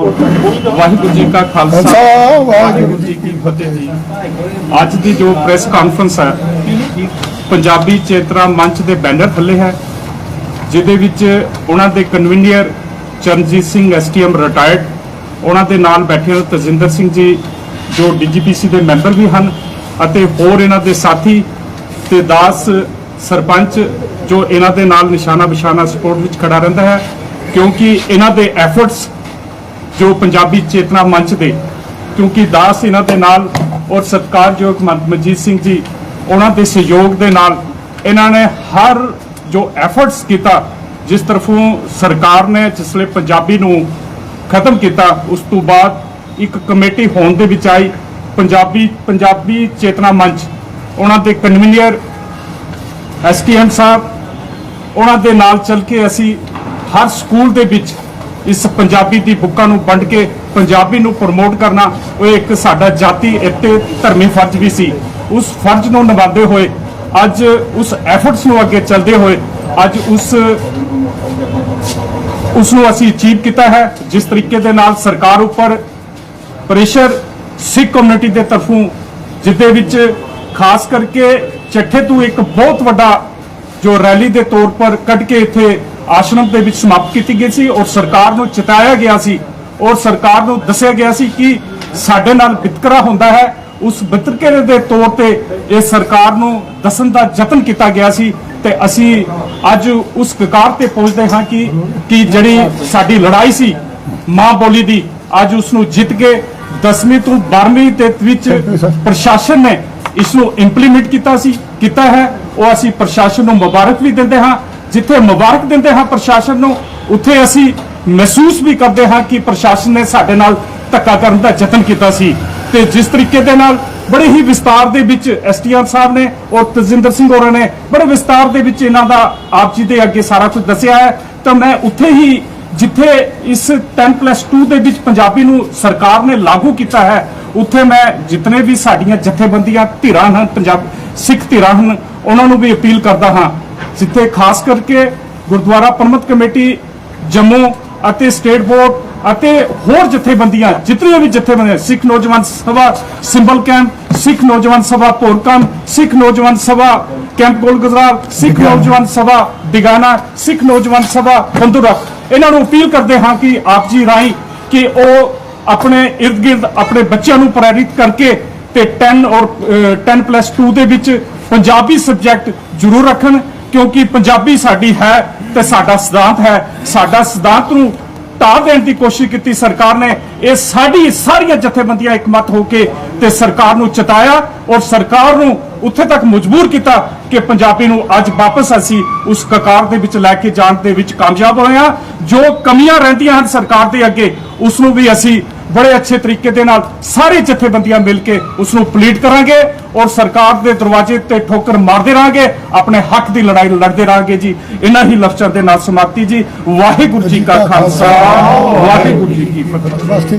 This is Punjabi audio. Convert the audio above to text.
ਵਾਹਿਗੁਰੂ ਜੀ ਕਾ ਖਾਲਸਾ ਵਾਹਿਗੁਰੂ ਜੀ ਕੀ ਫਤਿਹ ਜੀ। ਅੱਜ ਦੀ ਜੋ ਪ੍ਰੈਸ ਕਾਨਫਰੰਸ ਹੈ ਪੰਜਾਬੀ ਚੇਤਨਾ ਮੰਚ ਦੇ ਬੈਨਰ ਥੱਲੇ ਹੈ ਜਿਹਦੇ ਵਿੱਚ ਉਹਨਾਂ ਦੇ convener Charanjit Singh STM retired ਉਹਨਾਂ ਦੇ ਨਾਲ ਬੈਠੇ ਹਨ ਤਜਿੰਦਰ ਸਿੰਘ ਜੀ ਜੋ ਡੀਜੀਪੀਸੀ ਦੇ ਮੈਂਬਰ ਵੀ ਹਨ ਅਤੇ ਹੋਰ ਇਹਨਾਂ ਦੇ ਸਾਥੀ ਤੇ ਦਾਸ ਸਰਪੰਚ ਜੋ ਇਹਨਾਂ ਦੇ ਨਾਲ ਨਿਸ਼ਾਨਾ ਬਿਸ਼ਾਨਾ ਸਪੋਰਟ ਵਿੱਚ ਖੜਾ ਰਹਿੰਦਾ ਹੈ ਕਿਉਂਕਿ ਇਹਨਾਂ ਦੇ ਐਫਰਟਸ ਜੋ ਪੰਜਾਬੀ ਚੇਤਨਾ ਮੰਚ ਦੇ, ਕਿਉਂਕਿ ਦਾਸ ਇਹਨਾਂ ਦੇ ਨਾਲ ਔਰ ਸਤਿਕਾਰਯੋਗ ਮਨਜੀਤ ਸਿੰਘ ਜੀ, ਉਹਨਾਂ ਦੇ ਸਹਿਯੋਗ ਦੇ ਨਾਲ ਇਹਨਾਂ ਨੇ ਹਰ ਜੋ ਐਫਰਟਸ ਕੀਤਾ, ਜਿਸ ਤਰਫੋਂ ਸਰਕਾਰ ਨੇ ਜਿਸਲੇ ਪੰਜਾਬੀ ਨੂੰ ਖਤਮ ਕੀਤਾ, ਉਸ ਤੋਂ ਬਾਅਦ ਇੱਕ ਕਮੇਟੀ ਹੋਣ ਦੇ ਵਿੱਚ ਆਈ, ਪੰਜਾਬੀ ਪੰਜਾਬੀ ਚੇਤਨਾ ਮੰਚ। ਉਹਨਾਂ ਦੇ ਕਨਵੀਨਰ ਐਸਟੀਐਮ ਸਾਹਿਬ, ਉਹਨਾਂ ਦੇ ਨਾਲ ਚੱਲ ਕੇ ਅਸੀਂ ਹਰ ਸਕੂਲ ਦੇ ਵਿੱਚ ਇਸ ਪੰਜਾਬੀ ਦੀ ਬੁੱਕਾਂ ਨੂੰ ਵੰਡ ਕੇ ਪੰਜਾਬੀ ਨੂੰ ਪ੍ਰਮੋਟ ਕਰਨਾ, ਉਹ ਇੱਕ ਸਾਡਾ ਜਾਤੀ ਅਤੇ ਧਰਮੀ ਫਰਜ਼ ਵੀ ਸੀ। ਉਸ ਫਰਜ਼ ਨੂੰ ਨਿਭਾਉਂਦੇ ਹੋਏ, ਅੱਜ ਉਸ ਐਫਰਟਸ ਨੂੰ ਅੱਗੇ ਚੱਲਦੇ ਹੋਏ, ਅੱਜ ਉਸ ਉਸ ਨੂੰ ਅਸੀਂ ਅਚੀਵ ਕੀਤਾ ਹੈ। ਜਿਸ ਤਰੀਕੇ ਦੇ ਨਾਲ ਸਰਕਾਰ ਉੱਪਰ ਪ੍ਰੈਸ਼ਰ ਸਿੱਖ ਕਮਿਊਨਿਟੀ ਦੇ ਤਰਫੋਂ ਜਿੱਦੇ ਵਿੱਚ ਖਾਸ ਕਰਕੇ ਚੱਠੇ ਤੋਂ ਇੱਕ ਬਹੁਤ ਵੱਡਾ ਜੋ ਰੈਲੀ ਦੇ ਤੌਰ ਪਰ ਕੱਢ ਕੇ ਇੱਥੇ ਆਸ਼ਰਮ ਦੇ ਵਿੱਚ ਸਮਾਪਤ ਕੀਤੀ ਗਈ ਸੀ ਔਰ ਸਰਕਾਰ ਨੂੰ ਚਿਤਾਇਆ ਗਿਆ ਸੀ ਔਰ ਸਰਕਾਰ ਨੂੰ ਦੱਸਿਆ ਗਿਆ ਸੀ ਕਿ ਸਾਡੇ ਨਾਲ ਵਿਤਕਰਾ ਹੁੰਦਾ ਹੈ। ਉਸ ਵਿਤਕਰੇ ਦੇ ਤੌਰ ਤੇ ਇਹ ਸਰਕਾਰ ਨੂੰ ਦੱਸਣ ਦਾ ਯਤਨ ਕੀਤਾ ਗਿਆ ਸੀ ਤੇ ਅਸੀਂ ਅੱਜ ਉਸ ਕਕਾਰ ਤੇ ਪਹੁੰਚਦੇ ਹਾਂ ਕਿ ਕਿ ਜਿਹੜੀ ਸਾਡੀ ਲੜਾਈ ਸੀ ਮਾਂ ਬੋਲੀ ਦੀ ਅੱਜ ਉਸ ਨੂੰ ਜਿੱਤ ਕੇ 10ਵੀਂ ਤੋਂ 12ਵੀਂ ਦੇ ਵਿੱਚ ਪ੍ਰਸ਼ਾਸਨ ਨੇ ਇਸ ਨੂੰ ਇੰਪਲੀਮੈਂਟ ਕੀਤਾ ਸੀ ਕੀਤਾ ਹੈ। ਉਹ ਅਸੀਂ ਪ੍ਰਸ਼ਾਸਨ ਨੂੰ ਮੁਬਾਰਕ ਵੀ ਦਿੰਦੇ ਹਾਂ ਜਿੱਥੇ ਮੁਬਾਰਕ ਦਿੰਦੇ ਹਾਂ ਪ੍ਰਸ਼ਾਸਨ ਨੂੰ, ਉੱਥੇ ਅਸੀਂ ਮਹਿਸੂਸ ਵੀ ਕਰਦੇ ਹਾਂ ਕਿ ਪ੍ਰਸ਼ਾਸਨ ਨੇ ਸਾਡੇ ਨਾਲ ਧੱਕਾ ਕਰਨ ਦਾ ਯਤਨ ਕੀਤਾ ਸੀ। ਤੇ ਜਿਸ ਤਰੀਕੇ ਦੇ ਨਾਲ ਬੜੇ ਹੀ ਵਿਸਤਾਰ ਦੇ ਵਿੱਚ ਐਸਟੀਆਰ ਸਾਹਿਬ ਨੇ ਔਰ ਤਜਿੰਦਰ ਸਿੰਘ ਹੋਰਾਂ ਨੇ ਬੜੇ ਵਿਸਤਾਰ ਦੇ ਵਿੱਚ ਇਹਨਾਂ ਦਾ ਆਪ ਜੀ ਦੇ ਅੱਗੇ ਸਾਰਾ ਕੁਝ ਦੱਸਿਆ ਹੈ। ਤਾਂ ਮੈਂ ਉੱਥੇ ਹੀ ਜਿੱਥੇ ਇਸ 10+2 ਦੇ ਵਿੱਚ ਪੰਜਾਬੀ ਨੂੰ ਸਰਕਾਰ ਨੇ ਲਾਗੂ ਕੀਤਾ ਹੈ, ਉੱਥੇ ਮੈਂ ਜਿਤਨੇ ਵੀ ਸਾਡੀਆਂ ਜਥੇਬੰਦੀਆਂ, ਧਿਰਾਂ ਹਨ, ਪੰਜਾਬ ਸਿੱਖ ਧਿਰਾਂ ਹਨ, ਉਹਨਾਂ ਨੂੰ ਵੀ ਅਪੀਲ ਕਰਦਾ ਹਾਂ ਜਿੱਥੇ ਖਾਸ ਕਰਕੇ ਗੁਰਦੁਆਰਾ ਪ੍ਰਬੰਧ ਕਮੇਟੀ ਜੰਮੂ ਅਤੇ ਸਟੇਟ ਬੋਰਡ ਅਤੇ ਹੋਰ ਜਥੇਬੰਦੀਆਂ ਜਿਤਨੀਆਂ ਵੀ ਜਥੇਬੰਦੀਆਂ ਸਿੱਖ ਨੌਜਵਾਨ ਸਭਾ ਸਿੰਬਲ ਕੈਂਪ ਸਿੱਖ ਨੌਜਵਾਨ ਸਭਾ ਭੋਰਕਮ ਸਿੱਖ ਨੌਜਵਾਨ ਸਭਾ ਕੈਂਪ ਗੋਲਗੁਜ਼ਰਾਲ ਸਿੱਖ ਨੌਜਵਾਨ ਸਭਾ ਦਿਗਾਨਾ ਸਿੱਖ ਨੌਜਵਾਨ ਸਭਾ ਬੰਦੂਰਾ। ਇਹਨਾਂ ਨੂੰ ਅਪੀਲ ਕਰਦੇ ਹਾਂ ਕਿ ਆਪ ਜੀ ਰਾਹੀਂ ਕਿ ਉਹ ਆਪਣੇ ਇਰਦ ਗਿਰਦ ਆਪਣੇ ਬੱਚਿਆਂ ਨੂੰ ਪ੍ਰੇਰਿਤ ਕਰਕੇ ਤੇ 10 ਔਰ ਅਹ, 10+2 ਦੇ ਵਿੱਚ ਪੰਜਾਬੀ ਸਬਜੈਕਟ ਜ਼ਰੂਰ ਰੱਖਣ। ਕਿਉਂਕਿ ਪੰਜਾਬੀ ਸਾਡੀ ਹੈ ਤੇ ਸਾਡਾ ਸਿਧਾਂਤ ਹੈ। ਸਾਡਾ ਸਿਧਾਂਤ ਨੂੰ ਢਾਹ ਦੇਣ ਦੀ ਕੋਸ਼ਿਸ਼ ਕੀਤੀ ਸਰਕਾਰ ਨੇ। ਇਹ ਸਾਡੀ ਸਾਰੀਆਂ ਜਥੇਬੰਦੀਆਂ ਇਕਮਤ ਹੋ ਕੇ ਤੇ ਸਰਕਾਰ ਨੂੰ ਚਤਾਇਆ ਔਰ ਸਰਕਾਰ ਨੂੰ ਉੱਥੇ ਤੱਕ ਮਜਬੂਰ ਕੀਤਾ ਕਿ ਪੰਜਾਬੀ ਨੂੰ ਅੱਜ ਵਾਪਸ ਅਸੀਂ ਉਸ ਕਕਾਰ ਦੇ ਵਿੱਚ ਲੈ ਕੇ ਜਾਣ ਦੇ ਵਿੱਚ ਕਾਮਯਾਬ ਹੋਏ ਹਾਂ। ਜੋ ਕਮੀਆਂ ਰਹਿੰਦੀਆਂ ਹਨ ਸਰਕਾਰ ਦੇ ਅੱਗੇ, ਉਸ ਨੂੰ ਵੀ ਅਸੀਂ ਬੜੇ ਅੱਛੇ ਤਰੀਕੇ ਦੇ ਨਾਲ ਸਾਰੇ ਜਥੇਬੰਦੀਆਂ ਮਿਲ ਕੇ ਉਸ ਨੂੰ ਪਲੀਟ ਕਰਾਂਗੇ ਔਰ ਸਰਕਾਰ ਦੇ ਦਰਵਾਜ਼ੇ ਤੇ ਠੋਕਰ ਮਾਰਦੇ ਰਹਾਂਗੇ ਆਪਣੇ ਹੱਕ ਦੀ ਲੜਾਈ ਲੜਦੇ ਰਹਾਂਗੇ ਜੀ। ਇਹਨਾਂ ਹੀ ਲਫ਼ਜ਼ਾਂ ਦੇ ਨਾਲ ਸਮਾਪਤੀ ਜੀ। ਵਾਹਿਗੁਰੂ ਜੀ ਕਾ ਖਾਲਸਾ। ਵਾਹਿਗੁਰੂ ਜੀ ਕੀ ਫਤਿਹ।